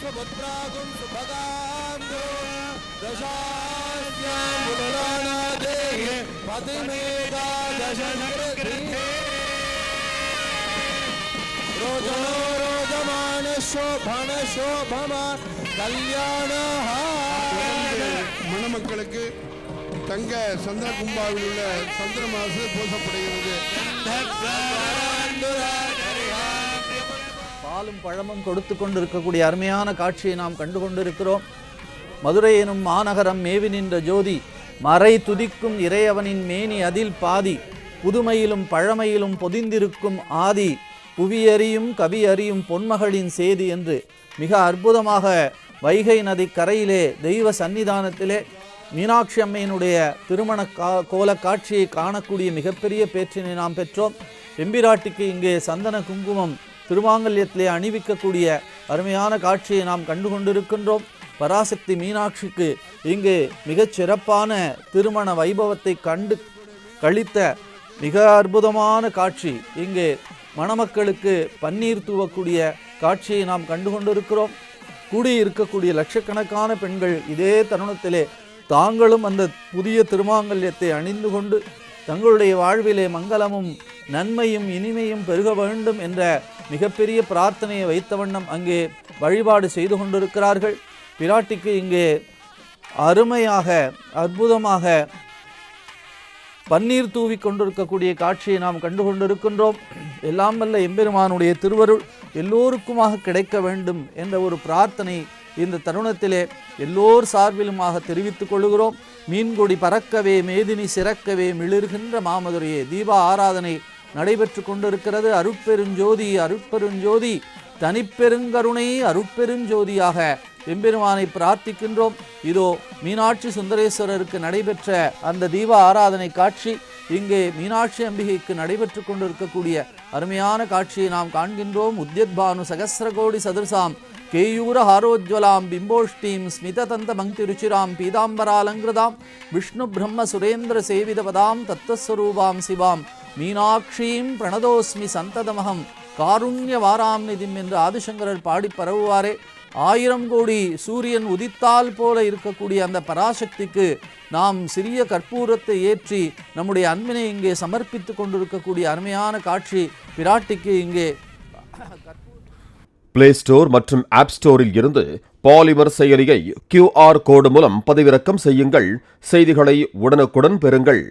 स्वपुत्रागुं सुभगान्धो दशास्यामुदनादेः पतिमेकादशनकृते रोचनो சுபன சோபமா கல்யாண மணமக்களுக்கு தங்க சந்திர கும்பாவில் உள்ள சந்திர மாசு பூசப்படுகிறது. பாலும் பழமும் கொடுத்து கொண்டிருக்கக்கூடிய அருமையான காட்சியை நாம் கண்டு கொண்டிருக்கிறோம் மதுரை எனும் மாநகரம் மேவி நின்ற ஜோதி மறை துதிக்கும் இறையவனின் மேனி அதில் பாதி புதுமையிலும் பழமையிலும் பொதிந்திருக்கும் ஆதி புவியறியும் கவியறியும் பொன்மகளின் சேதி என்று மிக அற்புதமாக வைகை நதி கரையிலே தெய்வ சன்னிதானத்திலே மீனாட்சி அம்மையினுடைய திருமண கா கோல காட்சியை காணக்கூடிய மிகப்பெரிய பேற்றினை நாம் பெற்றோம். எம்பிராட்டிக்கு இங்கே சந்தன குங்குமம் திருமாங்கல்யத்திலே அணிவிக்கக்கூடிய அருமையான காட்சியை நாம் கண்டு கொண்டிருக்கின்றோம் பராசக்தி மீனாட்சிக்கு இங்கு மிகச் சிறப்பான திருமண வைபவத்தை கண்டு கழித்த மிக அற்புதமான காட்சி. இங்கே மணமக்களுக்கு பன்னீர் தூவக்கூடிய காட்சியை நாம் கண்டு கொண்டிருக்கிறோம் கூடியிருக்கக்கூடிய லட்சக்கணக்கான பெண்கள் இதே தருணத்திலே தாங்களும் அந்த புதிய திருமாங்கல்யத்தை அணிந்து கொண்டு தங்களுடைய வாழ்விலே மங்களமும் நன்மையும் இனிமையும் பெருக வேண்டும் என்ற மிகப்பெரிய பிரார்த்தனையை வைத்த வண்ணம் அங்கே வழிபாடு செய்து கொண்டிருக்கிறார்கள். பிராட்டிக்கு இங்கே அருமையாக அற்புதமாக பன்னீர் தூவி கொண்டிருக்கக்கூடிய காட்சியை நாம் கண்டு கொண்டிருக்கின்றோம் எல்லாம் வல்ல எம்பெருமானுடைய திருவருள் எல்லோருக்குமாக கிடைக்க வேண்டும் என்ற ஒரு பிரார்த்தனை இந்த தருணத்திலே எல்லோர் சார்பிலுமாக தெரிவித்துக் கொள்கிறோம் மீன்கொடி பறக்கவே மேதினி சிறக்கவே மிளிர்கின்ற மாமதுரையே தீப ஆராதனை நடைபெற்று கொண்டிருக்கிறது. அருட்பெருஞ்சோதி அருட்பெருஞ்சோதி தனிப்பெருங்கருணை அருட்பெருஞ்சோதியாக எம்பெருமானை பிரார்த்திக்கின்றோம். இதோ மீனாட்சி சுந்தரேஸ்வரருக்கு நடைபெற்ற அந்த தீப ஆராதனை காட்சி இங்கே மீனாட்சி அம்பிகைக்கு நடைபெற்று கொண்டிருக்கக்கூடிய அருமையான காட்சியை நாம் காண்கின்றோம். உத்யத்பானு சகசிரகோடி சதுர்சாம் கேயூர ஹாரோஜ்வலாம் பிம்போஷ்டீம் ஸ்மிததந்த பங்கி ருச்சிராம் பீதாம்பராலங்கிருதாம் விஷ்ணு பிரம்ம சுரேந்திர சேவிதபதாம் தத்தஸ்வரூபாம் சிவாம் மீனாட்சீம் பிரணதோஸ்மி சந்ததமகம் காருண்ய வாராம் நிதிம் என்று ஆதிசங்கரர் பாடி பரவுவாரே. ஆயிரம் கோடி சூரியன் உதித்தால் போல இருக்கக்கூடிய அந்த பராசக்திக்கு நாம் சிறிய கற்பூரத்தை ஏற்றி நம்முடைய அன்பினை இங்கே சமர்ப்பித்து கொண்டிருக்கக்கூடிய அருமையான காட்சி பிராட்டிக்கு இங்கே பிளே ஸ்டோர் மற்றும் ஆப் ஸ்டோரில் இருந்து பாலிமர் செயலியை கியூஆர் கோடு மூலம் பதிவிறக்கம் செய்யுங்கள். செய்திகளை உடனுக்குடன் பெறுங்கள்.